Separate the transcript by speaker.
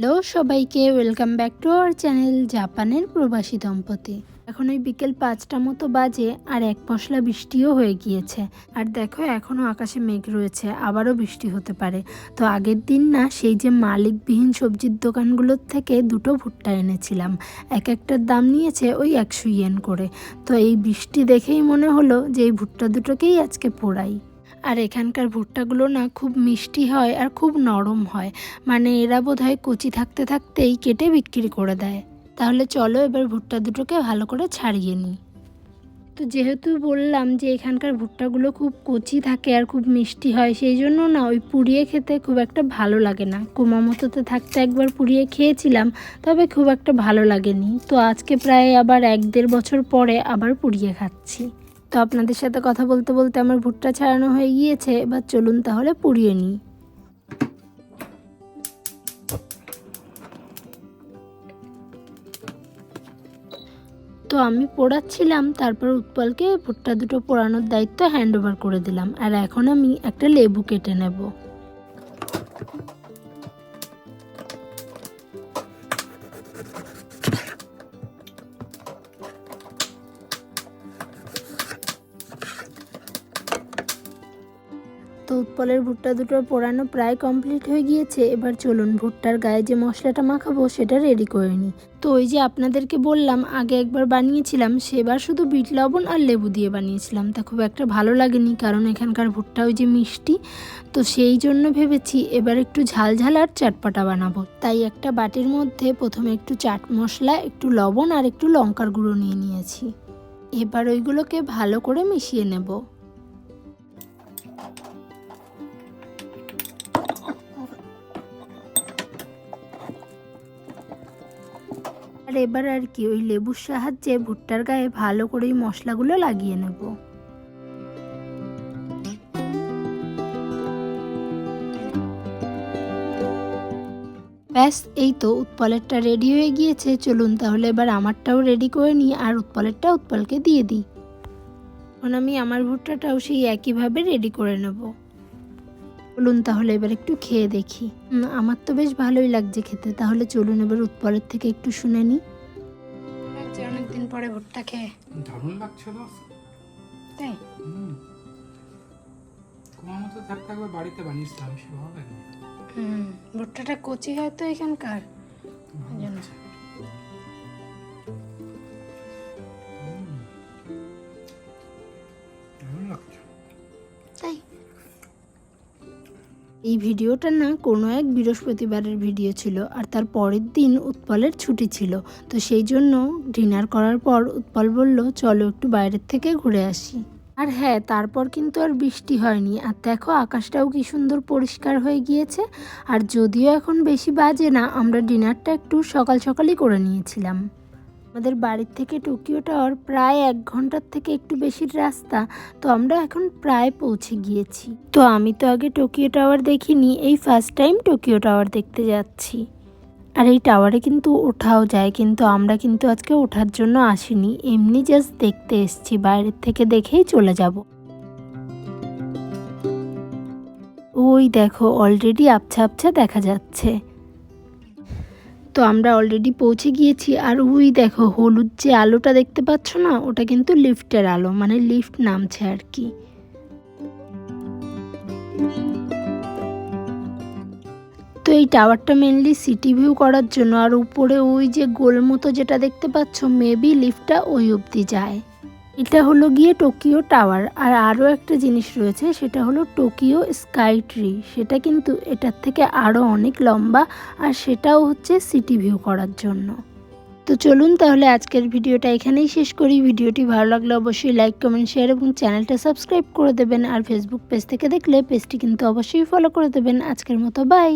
Speaker 1: Hello সবাইকে welcome back to our channel জাপানের প্রবাসী দম্পতি। এখন ওই বিকেল পাঁচটা মতো বাজে আর এক পশলা বৃষ্টিও হয়ে গিয়েছে। আর দেখো, এখনও আকাশে মেঘ রয়েছে, আবারও বৃষ্টি হতে পারে। তো আগের দিন না, সেই যে মালিকবিহীন সবজির দোকানগুলোর থেকে দুটো ভুট্টা এনেছিলাম। এক একটার দাম নিয়েছে ওই একশো ইয়েন করে। তো এই বৃষ্টি দেখেই মনে হলো যে এই ভুট্টা দুটোকেই আজকে পোড়াই। আর এখানকার ভুট্টাগুলো না খুব মিষ্টি হয় আর খুব নরম হয়। মানে এরা বোধ হয় কচি থাকতে থাকতেই কেটে বিক্রি করে দেয়। তাহলে চলো এবার ভুট্টা দুটোকে ভালো করে ছাড়িয়ে নিই। তো যেহেতু বললাম যে এখানকার ভুট্টাগুলো খুব কচি থাকে আর খুব মিষ্টি হয়, সেই জন্য না ওই পুড়িয়ে খেতে খুব একটা ভালো লাগে না। কুমামতোতে থাকতে একবার পুড়িয়ে খেয়েছিলাম, তবে খুব একটা ভালো লাগেনি। তো আজকে প্রায় আবার এক দেড় বছর পরে আবার পুড়িয়ে খাচ্ছি। তো আপনাদের সাথে কথা বলতে বলতে আমার ভুট্টা ছাড়ানো হয়ে গিয়েছে, এবার চলুন তাহলে পুড়িয়ে নিই। তো আমি পোড়াচ্ছিলাম, তারপর উৎপলকে ভুট্টা দুটো পোড়ানোর দায়িত্ব হ্যান্ড ওভার করে দিলাম, আর এখন আমি একটা লেবু কেটে নেব। তো উৎপলের ভুট্টা দুটো পোড়ানো প্রায় কমপ্লিট হয়ে গিয়েছে। এবার চলুন ভুট্টার গায়ে যে মশলাটা মাখাবো, সেটা রেডি করে নিই। তো ওই যে আপনাদেরকে বললাম, আগে একবার বানিয়েছিলাম, সেবার শুধু বিট, লবণ আর লেবু দিয়ে বানিয়েছিলাম। তা খুব একটা ভালো লাগেনি, কারণ এখানকার ভুট্টা ওই যে মিষ্টি। তো সেই জন্য ভেবেছি এবার একটু ঝাল ঝাল আর চাটপাটা বানাবো। তাই একটা বাটির মধ্যে প্রথমে একটু চাট মশলা, একটু লবণ আর একটু লঙ্কার গুঁড়ো নিয়ে নিয়েছি। এবার ওইগুলোকে ভালো করে মিশিয়ে নেব। আর এবার আর কি, ওই লেবুর সাহায্যে ভুট্টার গায়ে ভালো করে ওই মশলাগুলো লাগিয়ে নেব। ব্যাস, এই তো উৎপলেরটা রেডি হয়ে গিয়েছে। চলুন তাহলে এবার আমারটাও রেডি করে নিই আর উৎপলেরটা উৎপলকে দিয়ে দিই। এখন আমি আমার ভুট্টাটাও সেই একইভাবে রেডি করে নেব। চলুন তাহলে এবার একটু খেয়ে দেখি। আমার তো বেশ ভালোই লাগছে খেতে। তাহলে চলুন এবার উৎপলের থেকে একটু শুনে নিই অনেকদিন পরে ভুট্টা খেয়ে।
Speaker 2: দারুণ লাগছিল
Speaker 1: তাই?
Speaker 2: হুম। তোমার মতো থাকতে একবার বাড়িতে বানিয়েছিলাম সেভাবে না
Speaker 1: হুম ভুট্টাটা কচি হয় তো এখানকার।
Speaker 2: ভালো
Speaker 1: এই ভিডিওটা না কোনো এক বৃহস্পতিবারের ভিডিও ছিল আর তার পরের দিন উৎপলের ছুটি ছিল। তো সেই জন্য ডিনার করার পর উৎপল বলল, চলো একটু বাইরের থেকে ঘুরে আসি। আর হ্যাঁ তারপর কিন্তু আর বৃষ্টি হয়নি। আর দেখো, আকাশটাও কি সুন্দর পরিষ্কার হয়ে গিয়েছে। আর যদিও এখন বেশি বাজে না, আমরা ডিনারটা একটু সকাল সকালই করে নিয়েছিলাম। আমাদের বাড়ির থেকে টোকিও টাওয়ার প্রায় এক ঘণ্টার থেকে একটু বেশির রাস্তা, তো আমরা এখন প্রায় পৌঁছে গিয়েছি। তো আমি তো আগে টোকিও টাওয়ার দেখিনি, এই ফার্স্ট টাইম টোকিও টাওয়ার দেখতে যাচ্ছি। আর এই টাওয়ারে কিন্তু ওঠাও যায়, কিন্তু আমরা কিন্তু আজকে ওঠার জন্য আসিনি। এমনি জাস্ট দেখতে এসেছি, বাইরের থেকে দেখেই চলে যাব। ওই দেখো অলরেডি আবছা আবছা দেখা যাচ্ছে। তো আমরা অলরেডি পৌঁছে গিয়েছি। আর ওই দেখো, হলুদ যে আলোটা দেখতে পাচ্ছ না, ওটা কিন্তু লিফটের আলো মানে লিফট নামছে আর কি। তো এই টাওয়ারটা মেনলি সিটি ভিউ করার জন্য, আর উপরে ওই যে গোল মতো যেটা দেখতে পাচ্ছ মেবি লিফটটা ওই অবধি যায়। এটা হলো গিয়ে টোকিও টাওয়ার। আর আরও একটা জিনিস রয়েছে, সেটা হলো টোকিও স্কাই ট্রি। সেটা কিন্তু এটার থেকে আরও অনেক লম্বা আর সেটাও হচ্ছে সিটি ভিউ করার জন্য। তো চলুন তাহলে আজকের ভিডিওটা এখানেই শেষ করি। ভিডিওটি ভালো লাগলে অবশ্যই লাইক, কমেন্ট, শেয়ার এবং চ্যানেলটা সাবস্ক্রাইব করে দেবেন। আর ফেসবুক পেজ থেকে দেখলে পেজটি কিন্তু অবশ্যই ফলো করে দেবেন। আজকের মতো, বাই!